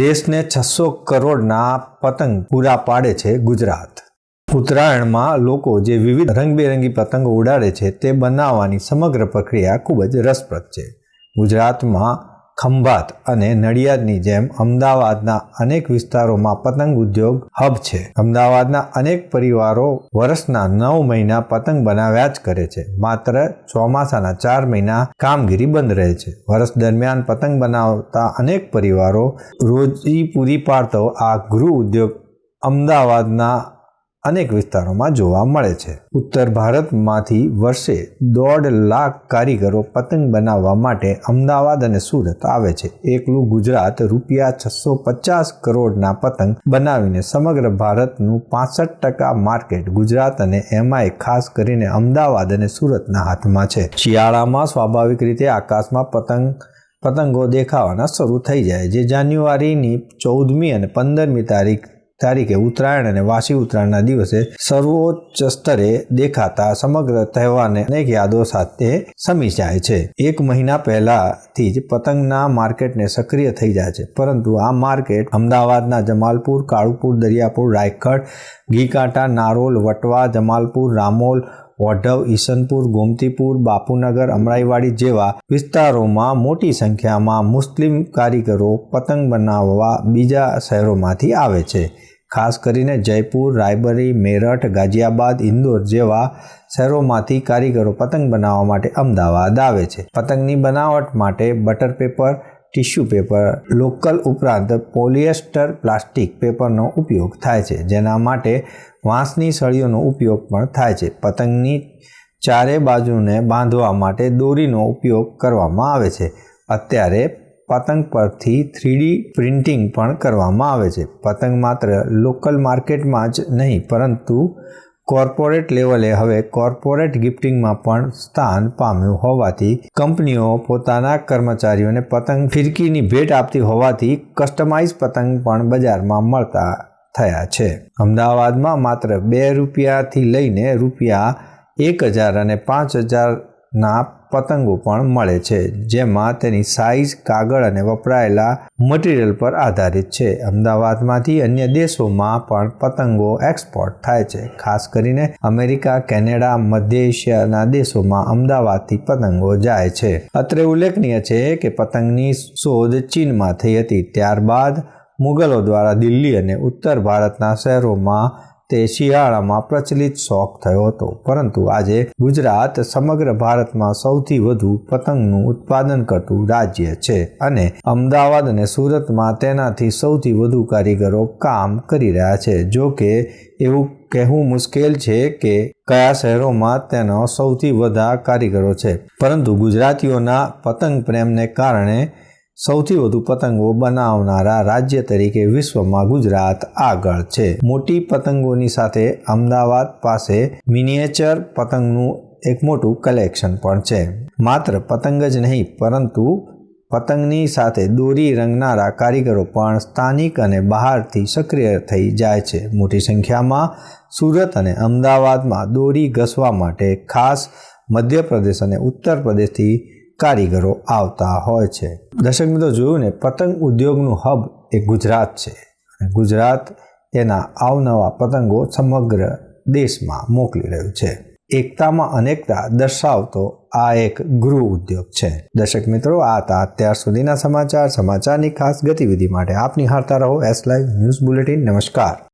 દેશને છસો કરોડના પતંગ પૂરા પાડે છે ગુજરાત. ઉત્તરાયણમાં લોકો જે વિવિધ રંગબેરંગી પતંગો ઉડાડે છે તે બનાવવાની સમગ્ર પ્રક્રિયા ખૂબ જ રસપ્રદ છે. ગુજરાતમાં ખંભાત અને નડિયાદની જેમ અમદાવાદના અનેક વિસ્તારોમાં પતંગ ઉદ્યોગ હબ છે. અમદાવાદના અનેક પરિવારો વર્ષના નવ મહિના પતંગ બનાવ્યા જ કરે છે. માત્ર ચોમાસાના ચાર મહિના કામગીરી બંધ રહે છે. વર્ષ દરમિયાન પતંગ બનાવતા અનેક પરિવારો રોજી પૂરી પાડતો આ ગૃહ ઉદ્યોગ અમદાવાદના અનેક વિસ્તારોમાં જોવા મળે છે. ઉત્તર ભારતમાંથી વર્ષે દોઢ લાખ કારીગરો પતંગ બનાવવા માટે અમદાવાદ અને સુરત આવે છે. એકલું ગુજરાત રૂપિયા છસો પચાસ કરોડના પતંગ બનાવીને સમગ્ર ભારતનું પાસઠ ટકા માર્કેટ ગુજરાત અને એમાંય ખાસ કરીને અમદાવાદ અને સુરતના હાથમાં છે. શિયાળામાં સ્વાભાવિક રીતે આકાશમાં પતંગ, પતંગો દેખાવાના શરૂ થઈ જાય જે જાન્યુઆરીની ચૌદમી અને પંદરમી તારીખ તારીખે ઉત્તરાયણ અને વાસી ઉત્તરાયણના દિવસે સર્વોચ્ચ સ્તરે દેખાતા સમગ્ર તહેવારને અનેક યાદો સાથે સમી જાય છે. એક મહિના પહેલાથી જ પતંગના માર્કેટને સક્રિય થઈ જાય છે. પરંતુ આ માર્કેટ અમદાવાદના જમાલપુર, કાળુપુર, દરિયાપુર, રાયખડ ઘીકાંટા નારોલ, વટવા, જમાલપુર, રામોલ, વઢવ, ઈસનપુર, ગોમતીપુર, બાપુનગર, અમરાઈવાડી જેવા વિસ્તારોમાં મોટી સંખ્યામાં મુસ્લિમ કારીગરો પતંગ બનાવવા બીજા શહેરોમાંથી આવે છે. ખાસ કરીને જયપુર, રાયબરી, મેરઠ, ગાઝિયાબાદ, ઇન્દોર જેવા શહેરોમાંથી કારીગરો પતંગ બનાવવા માટે અમદાવાદ આવે છે. પતંગની બનાવટ માટે butter paper, tissue paper, local ઉપરાંત પોલિએસ્ટર, પ્લાસ્ટિક પેપરનો ઉપયોગ થાય છે, જેના માટે વાંસની સળીઓનો ઉપયોગ પણ થાય છે. પતંગની ચારે બાજુને બાંધવા માટે દોરીનો ઉપયોગ કરવામાં આવે છે. અત્યારે પતંગ પરથી થ્રીડી પ્રિન્ટિંગ પણ કરવામાં આવે છે. પતંગ માત્ર લોકલ માર્કેટમાં જ નહીં, પરંતુ કોર્પોરેટ લેવલે હવે કોર્પોરેટ ગિફ્ટિંગમાં પણ સ્થાન પામ્યું હોવાથી કંપનીઓ પોતાના કર્મચારીઓને પતંગ ફિરકીની ભેટ આપતી હોવાથી કસ્ટમાઇઝ પતંગ પણ બજારમાં મળતા થયા છે. અમદાવાદમાં માત્ર બે રૂપિયાથી લઈને રૂપિયા એક હજાર અને પાંચ હજારના પતંગો પણ મળે છે, જેમાં તેની સાઇઝ કાગળ અને વપરાયેલા મટીરિયલ પર આધારિત છે. અમદાવાદમાંથી અન્ય દેશોમાં પણ પતંગો એક્સપોર્ટ થાય છે. ખાસ કરીને અમેરિકા, કેનેડા, મધ્ય એશિયાના દેશોમાં અમદાવાદથી પતંગો જાય છે. અત્રે ઉલ્લેખનીય છે કે પતંગની શોધ ચીનમાં થઈ હતી. ત્યારબાદ મુગલો દ્વારા દિલ્હી અને ઉત્તર ભારતના શહેરોમાં તે શિયાળામાં પ્રચલિત શોખ થયો હતો. પરંતુ આજે ગુજરાત સમગ્ર ભારતમાં સૌથી વધુ પતંગનું ઉત્પાદન કરતું રાજ્ય છે અને અમદાવાદ અને સુરતમાં તેનાથી સૌથી વધુ કારીગરો કામ કરી રહ્યા છે. જો કે એવું કહેવું મુશ્કેલ છે કે કયા શહેરોમાં તેનો સૌથી વધારે કારીગરો છે. પરંતુ ગુજરાતીઓના પતંગ પ્રેમને કારણે સૌથી વધુ પતંગો બનાવનારા રાજ્ય તરીકે વિશ્વમાં ગુજરાત આગળ છે. મોટી પતંગોની સાથે અમદાવાદ પાસે મિનિએચર પતંગનું એક મોટું કલેક્શન પણ છે. માત્ર પતંગ જ નહીં, પરંતુ પતંગની સાથે દોરી રંગનારા કારીગરો પણ સ્થાનિક અને બહારથી સક્રિય થઈ જાય છે. મોટી સંખ્યામાં સુરત અને અમદાવાદમાં દોરી ઘસવા માટે ખાસ મધ્યપ્રદેશ અને ઉત્તર પ્રદેશથી કારીગરો આવતા હોય છે. દર્શક મિત્રો, જોયું ને, પતંગ ઉદ્યોગનું હબ એ ગુજરાત છે. અને ગુજરાત એના અવનવા પતંગો સમગ્ર દેશમાં મોકલી રહ્યું છે. એકતામાં અનેકતા દર્શાવતો આ એક ગૃહ ઉદ્યોગ છે. દર્શક મિત્રો, આ હતા અત્યાર સુધીના સમાચાર. સમાચારની ખાસ ગતિવિધિ માટે આપ નિહાળતા રહો. એસ લાઈવ ન્યૂઝ બુલેટિન નમસ્કાર.